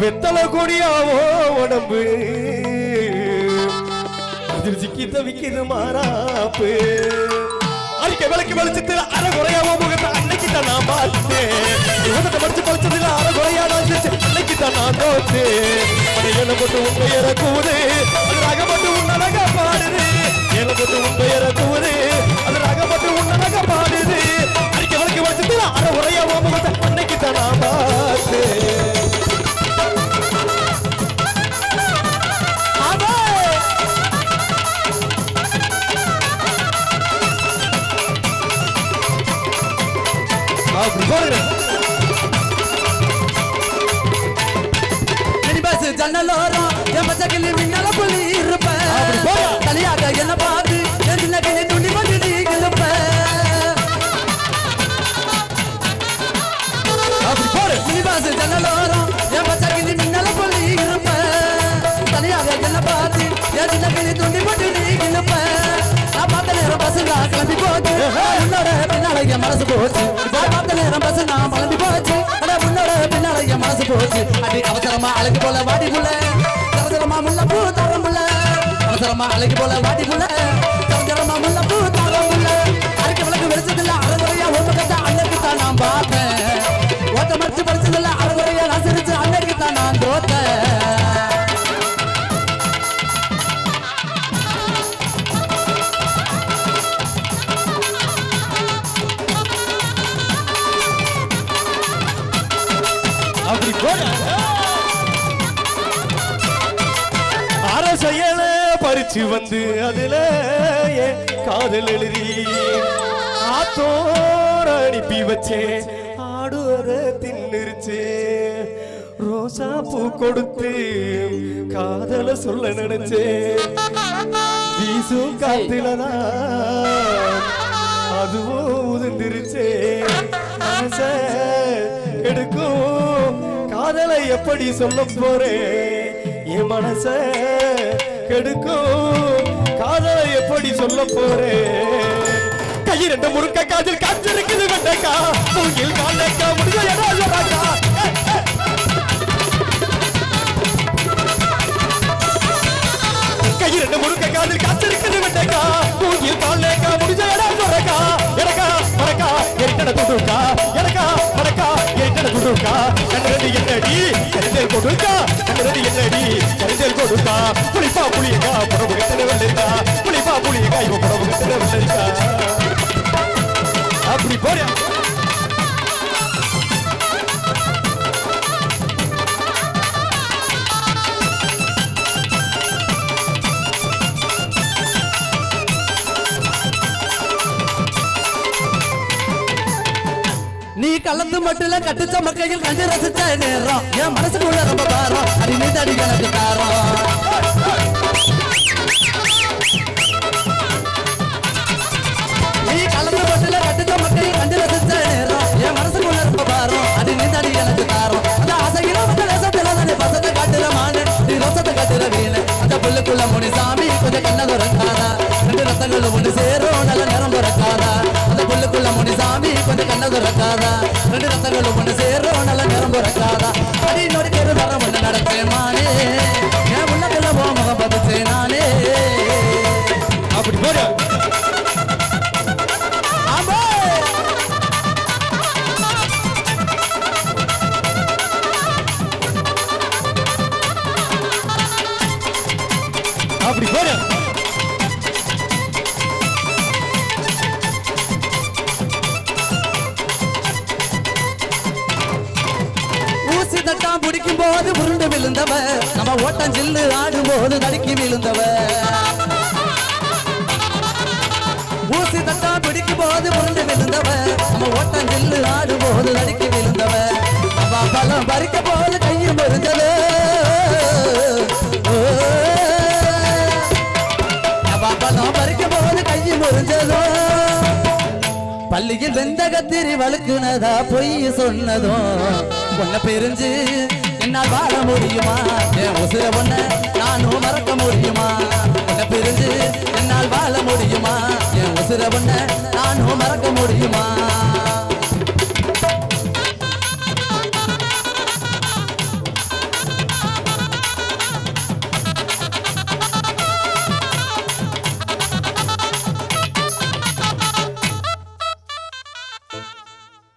வெத்தலை கொடியாவோ உடம்பு? அதில் சிக்கி தவிக்குது மாறாப்பு. அறிக்கை விளக்கு வெளிச்சத்தில் அரை குறையாவோ முகத்தை அன்னைக்கு தான் நான் பார்த்தேன். இவத்தை படிச்சு படிச்சதுல அரை குறையா நான் அன்னைக்கு தான் நான் தோத்தேன். என்ன போட்டு உன் பெயரை அப்படி போடுறேன் பஸ் ஜன்னலோரம் என் பச்சை கிளி மின்னல புலி இருப்ப அப்படி போடா. தலையாக என்ன பார்த்து என் சின்ன கிளி துண்டி கொண்டு நீ கிளப்ப அப்படி போடு மினி பஸ் ஜன்னலோரம் என் பச்சை கிளி மின்னல புலி இருப்ப தலையாக என்ன பார்த்து என் சின்ன கிளி துண்டி கொண்டு நீ கிளப்ப நான் பார்த்த நேரம் நான் கிளம்பி போச்சு உன்னோட பின்னால என் மனசு போச்சு. பார்த்த நேரம் பஸ் நான் கிளம்பி போச்சு. அட உன்னோட பின்னால என் மனசு போச்சு. அடி அவசரமா அழகு போல வாடி புள்ள. அவசரமா முல்ல பூ தரம் புள்ள. அவசரமா அழகு போல வாடி புள்ள. அவசரமா முல்ல பறிச்சு வந்து அதுல என் காதல் எழுதி ஆத்தோட அனுப்பி வச்சே. ஆடுவத தின்னுருச்சே. ரோசா பூ கொடுத்து காதல சொல்ல நினைச்சேன் வீசும் காத்துலதான் அதுவும் உதிர்ந்துருச்சே. மனச எடுக்கும் காதலை எப்படி சொல்ல போறேன் என் மனச கெடுக்கும். காதலை எப்படி சொல்ல போறேன் கை ரெண்டு முறுக்க காதில் காஞ்சிருக்குது வெண்டைக்கா. மூங்கில் காலைக்கா முடிஞ்ச இடம் கை ரெண்டு முறுக்க காதில் காத்திருக்குது வெண்டைக்கா. மூங்கில் காலேக்கா முடிஞ்ச இடம் துறக்கா எனக்கா மறக்கா எரிட்டட துடுக்கா எனக்கா மறக்கா எரிட்டட துடுக்கா கண்டது என்னடி? கொடுக்கா. கண்டது என்னடி? கட்டண வெள்ளரிக்கா அப்படி போறியா நீ கலந்து மட்டுல கட்டுச்ச மக்கையில் கண்டு ரசிச்ச நேரம். என் மனசுக்குள்ள ரொம்ப பாரம். அது நீ தடி எனக்கு தாரம் நீ முனி சாமி கொஞ்சம் கண்ண துறக்காதா? ரெண்டு ரத்தங்களும் ஒன்று சேரும் நல்ல நேரம் துறக்காதா? அந்த முனி சாமி கொஞ்சம் கண்ண துறக்காதா? ரெண்டு ரத்தங்களும் ஒன்று அப்படி போறியா ஊசி தட்டாம் பிடிக்கும் போது உருண்டு விழுந்தவ. நம்ம ஓட்டம் ஜில்லு ஆடும் போது நடுக்கி விழுந்தவ. ஊசி தட்டாம் பிடிக்கும் போது உருண்டு விழுந்தவ. நம்ம ஓட்டம் ஜில்லு ஆடும் போது நடுக்கி விழுந்தவ. அவ பழம் பறிக்க போது கையும் முறிஞ்சது. பள்ளியில் வெந்த கத்திரி வழுக்குனதா பொய் சொன்னதும். உன்னை பிரிஞ்சு என்னால் வாழ முடியுமா? என் உசுர பொண்ண நானும் மறக்க முடியுமா? உன்னை பிரிஞ்சு என்னால் வாழ முடியுமா? என் உசுர பொண்ண